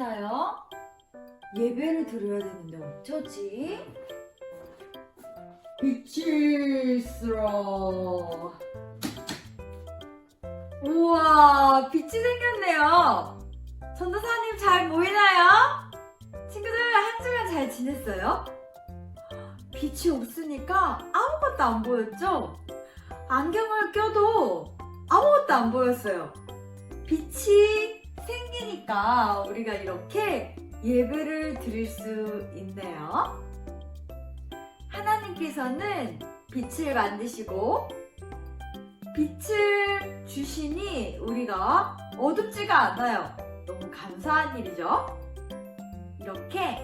보이나요? 예배를 드려야 되는데 어쩌지? 빛이 있으라. 우와, 빛이 생겼네요. 전도사님 잘 보이나요? 친구들 한 주간 잘 지냈어요? 빛이 없으니까 아무것도 안 보였죠? 안경을 껴도 아무것도 안 보였어요. 빛이 생기니까 우리가 이렇게 예배를 드릴 수 있네요. 하나님께서는 빛을 만드시고 빛을 주시니 우리가 어둡지가 않아요. 너무 감사한 일이죠. 이렇게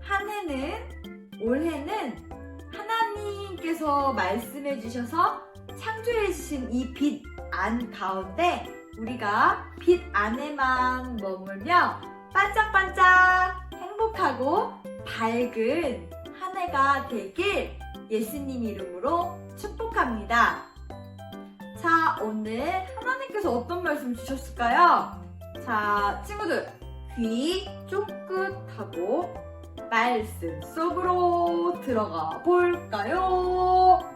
한 해는 올해는 하나님께서 말씀해 주셔서 창조해 주신 이 빛 안 가운데 우리가 빛 안에만 머물며 반짝반짝 행복하고 밝은 한 해가 되길 예수님 이름으로 축복합니다. 자, 오늘 하나님께서 어떤 말씀 주셨을까요? 자, 친구들, 귀 쫑긋하고 말씀 속으로 들어가 볼까요?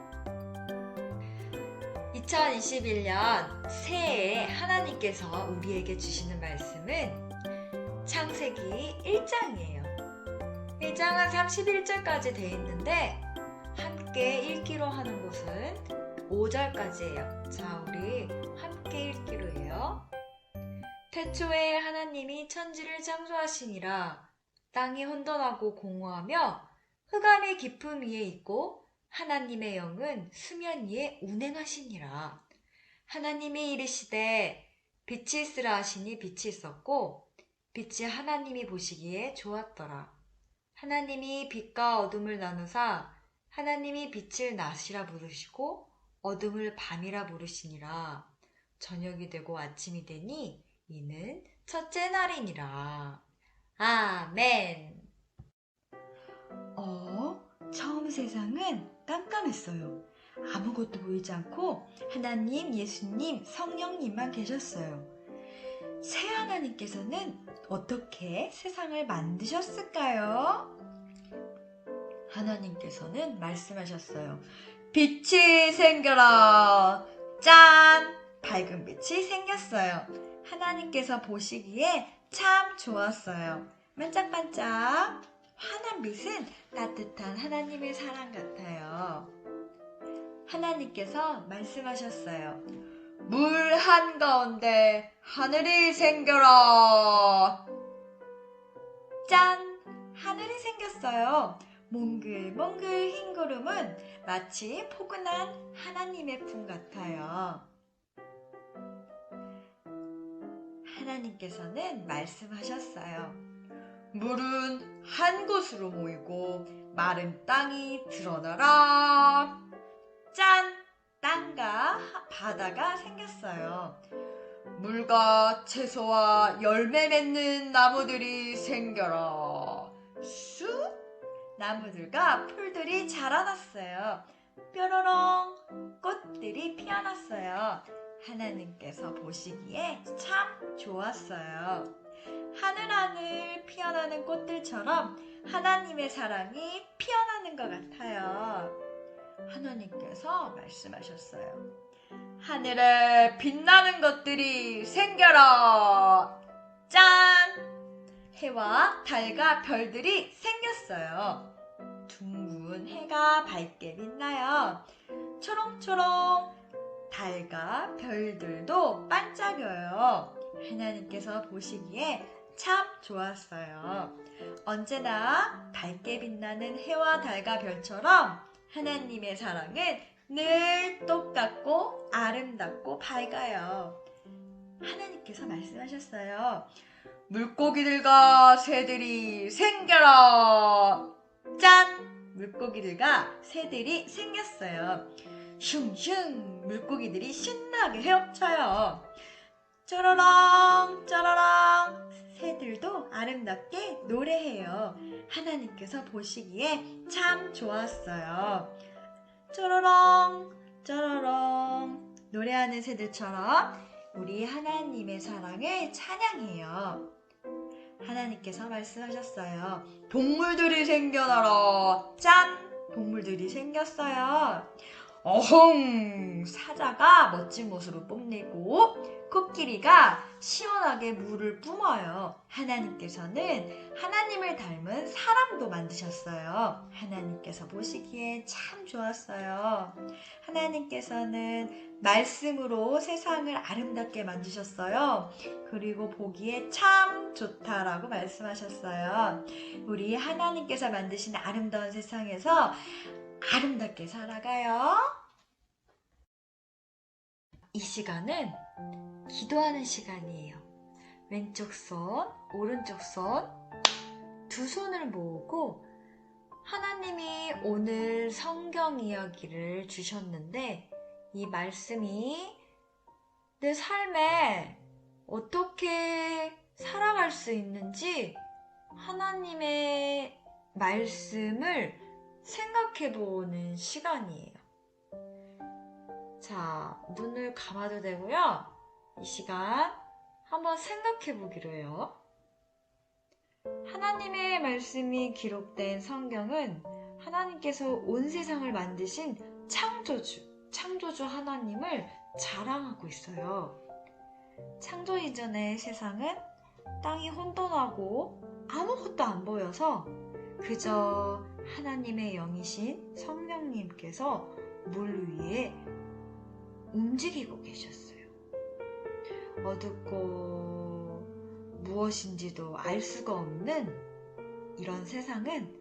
2021년 새해에 하나님께서 우리에게 주시는 말씀은 창세기 1장이에요. 1장은 31절까지 돼 있는데 함께 읽기로 하는 곳은 5절까지예요. 자, 우리 함께 읽기로 해요. 태초에 하나님이 천지를 창조하시니라 땅이 혼돈하고 공허하며 흑암의 깊음 위에 있고 하나님의 영은 수면 위에 운행하시니라. 하나님이 이르시되 빛이 있으라 하시니 빛이 있었고 빛이 하나님이 보시기에 좋았더라. 하나님이 빛과 어둠을 나누사 하나님이 빛을 낮이라 부르시고 어둠을 밤이라 부르시니라. 저녁이 되고 아침이 되니 이는 첫째 날이니라. 아멘. 어, 처음 세상은 깜깜했어요. 아무것도 보이지 않고 하나님, 예수님, 성령님만 계셨어요. 새 하나님께서는 어떻게 세상을 만드셨을까요? 하나님께서는 말씀하셨어요. 빛이 생겨라! 짠! 밝은 빛이 생겼어요. 하나님께서 보시기에 참 좋았어요. 반짝반짝. 환한 빛은 따뜻한 하나님의 사랑 같아요. 하나님께서 말씀하셨어요. 물 한가운데 하늘이 생겨라. 짠! 하늘이 생겼어요. 몽글몽글 흰 구름은 마치 포근한 하나님의 품 같아요. 하나님께서는 말씀하셨어요. 물은 한 곳으로 모이고 마른 땅이 드러나라. 짠! 땅과 하- 바다가 생겼어요. 물과 채소와 열매 맺는 나무들이 생겨라. 쑥! 나무들과 풀들이 자라났어요. 뾰로롱! 꽃들이 피어났어요. 하나님께서 보시기에 참 좋았어요. 하늘하늘 피어나는 꽃들처럼 하나님의 사랑이 피어나는 것 같아요. 하나님께서 말씀하셨어요. 하늘에 빛나는 것들이 생겨라! 짠! 해와 달과 별들이 생겼어요. 둥근 해가 밝게 빛나요. 초롱초롱 달과 별들도 반짝여요. 하나님께서 보시기에 참 좋았어요. 언제나 밝게 빛나는 해와 달과 별처럼 하나님의 사랑은 늘 똑같고 아름답고 밝아요. 하나님께서 말씀하셨어요. 물고기들과 새들이 생겨라! 짠! 물고기들과 새들이 생겼어요. 슝슝! 물고기들이 신나게 헤엄쳐요. 쪼로롱! 쪼로롱! 새들도 아름답게 노래해요. 하나님께서 보시기에 참 좋았어요. 쪼로롱! 쪼로롱! 노래하는 새들처럼 우리 하나님의 사랑을 찬양해요. 하나님께서 말씀하셨어요. 동물들이 생겨나라. 짠! 동물들이 생겼어요. 어흥! 사자가 멋진 모습을 뽐내고 코끼리가 시원하게 물을 뿜어요. 하나님께서는 하나님을 닮은 사람도 만드셨어요. 하나님께서 보시기에 참 좋았어요. 하나님께서는 말씀으로 세상을 아름답게 만드셨어요. 그리고 보기에 참 좋다라고 말씀하셨어요. 우리 하나님께서 만드신 아름다운 세상에서 아름답게 살아가요. 이 시간은 기도하는 시간이에요. 왼쪽 손, 오른쪽 손, 두 손을 모으고 하나님이 오늘 성경 이야기를 주셨는데 이 말씀이 내 삶에 어떻게 살아갈 수 있는지 하나님의 말씀을 생각해 보는 시간이에요. 자, 눈을 감아도 되고요. 이 시간 한번 생각해 보기로 해요. 하나님의 말씀이 기록된 성경은 하나님께서 온 세상을 만드신 창조주, 창조주 하나님을 자랑하고 있어요. 창조 이전의 세상은 땅이 혼돈하고 아무것도 안 보여서 그저 하나님의 영이신 성령님께서 물 위에 움직이고 계셨어요. 어둡고 무엇인지도 알 수가 없는 이런 세상은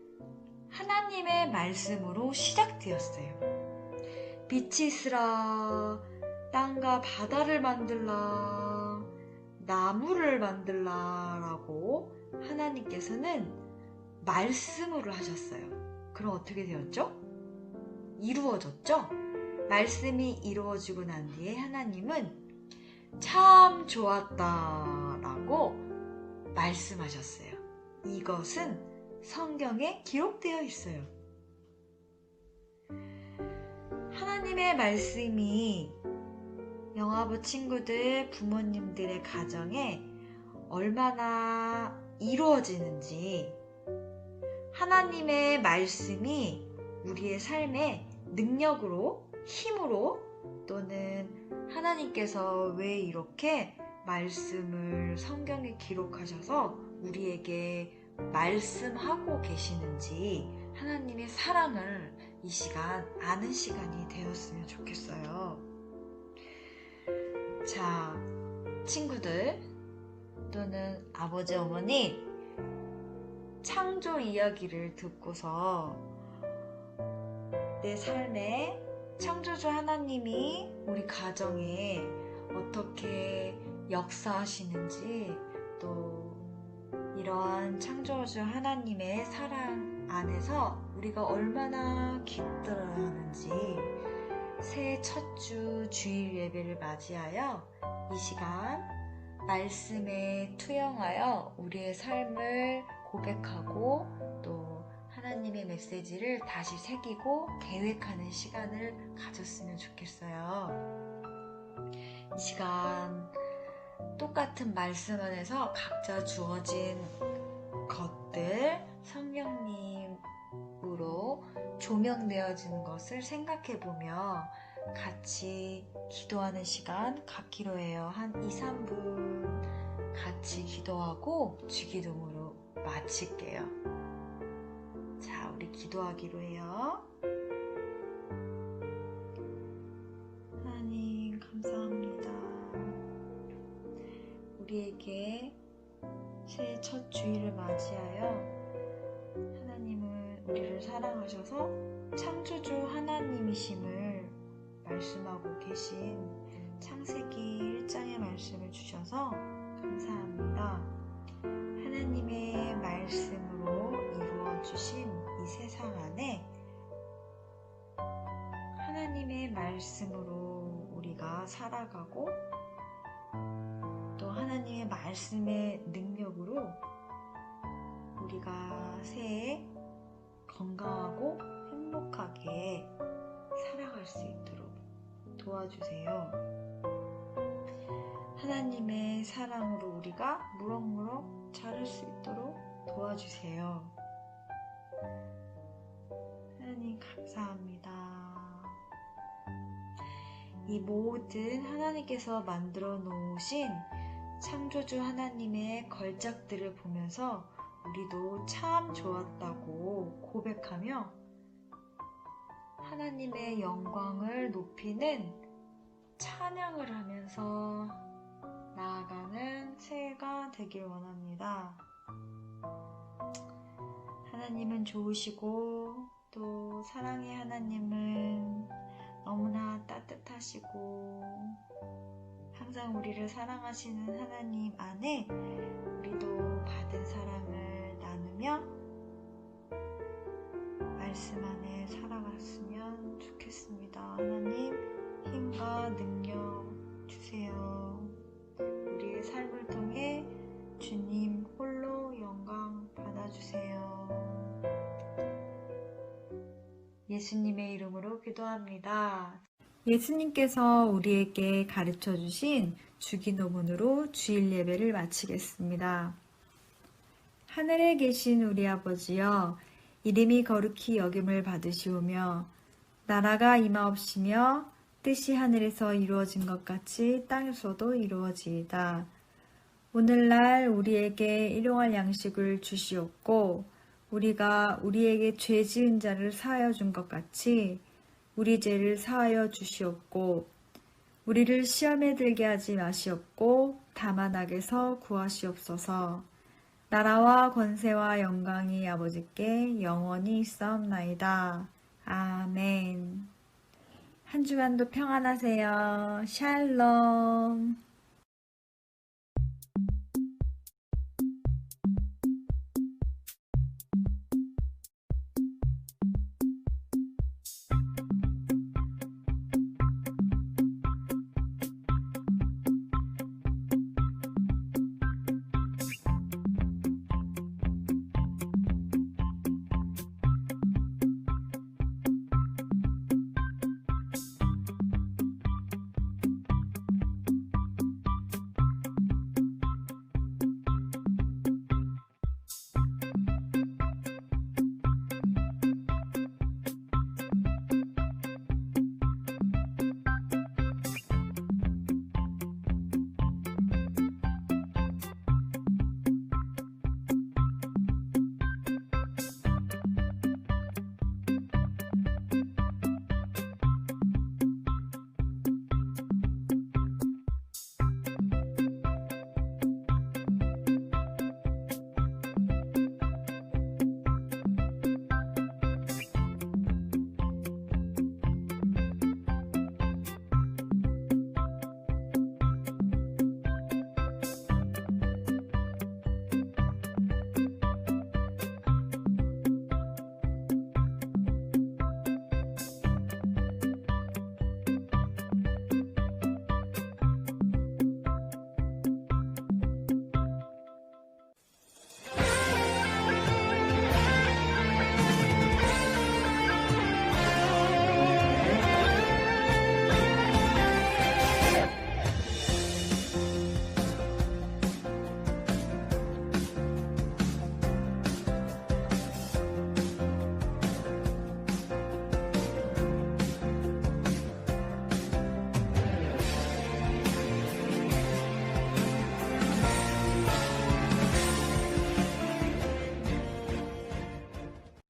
하나님의 말씀으로 시작되었어요. 빛이 있으라, 땅과 바다를 만들라, 나무를 만들라 라고 하나님께서는 말씀으로 하셨어요. 그럼 어떻게 되었죠? 이루어졌죠? 말씀이 이루어지고 난 뒤에 하나님은 참 좋았다 라고 말씀하셨어요. 이것은 성경에 기록되어 있어요. 하나님의 말씀이 영화부 친구들, 부모님들의 가정에 얼마나 이루어지는지 하나님의 말씀이 우리의 삶에 능력으로, 힘으로 또는 하나님께서 왜 이렇게 말씀을 성경에 기록하셔서 우리에게 말씀하고 계시는지 하나님의 사랑을 이 시간 아는 시간이 되었으면 좋겠어요. 자, 친구들 또는 아버지, 어머니 창조 이야기를 듣고서 내 삶에 창조주 하나님이 우리 가정에 어떻게 역사하시는지 또 이러한 창조주 하나님의 사랑 안에서 우리가 얼마나 기뻐야 하는지 새해 첫 주 주일 예배를 맞이하여 이 시간 말씀에 투영하여 우리의 삶을 고백하고 또 하나님의 메시지를 다시 새기고 계획하는 시간을 가졌으면 좋겠어요. 이 시간 똑같은 말씀 안에서 각자 주어진 것들 성령님으로 조명되어진 것을 생각해 보며 같이 기도하는 시간 갖기로 해요. 한 2, 3분 같이 기도하고 주기도문으로 마칠게요. 자, 우리 기도하기로 해요. 하나님, 감사합니다. 우리에게 새해 첫 주일을 맞이하여 하나님은 우리를 사랑하셔서 창조주 하나님이심을 말씀하고 계신 창세기 1장의 말씀을 주셔서 감사합니다. 하나님의 말씀으로 이루어 주신 이 세상 안에 하나님의 말씀으로 우리가 살아가고 또 하나님의 말씀의 능력으로 우리가 새해 건강하고 행복하게 살아갈 수 있도록 도와주세요. 하나님의 사랑으로 우리가 무럭무럭 자랄 수 있도록 도와주세요. 하나님 감사합니다. 이 모든 하나님께서 만들어 놓으신 창조주 하나님의 걸작들을 보면서 우리도 참 좋았다고 고백하며 하나님의 영광을 높이는 찬양을 하면서 나아가는 새해가 되길 원합니다. 하나님은 좋으시고 또 사랑의 하나님은 너무나 따뜻하시고 항상 우리를 사랑하시는 하나님 안에 우리도 받은 사랑을 나누며 말씀 안에 살아갔으면 좋겠습니다. 하나님 힘과 능력 예수님의 이름으로 기도합니다. 예수님께서 우리에게 가르쳐 주신 주기도문으로 주일 예배를 마치겠습니다. 하늘에 계신 우리 아버지여, 이름이 거룩히 여김을 받으시오며, 나라가 임하옵시며, 뜻이 하늘에서 이루어진 것 같이 땅에서도 이루어지이다. 오늘날 우리에게 일용할 양식을 주시옵고, 우리가 우리에게 죄 지은 자를 사하여 준 것 같이 우리 죄를 사하여 주시옵고 우리를 시험에 들게 하지 마시옵고 다만 악에서 구하시옵소서 나라와 권세와 영광이 아버지께 영원히 있사옵나이다. 아멘 한 주간도 평안하세요. 샬롬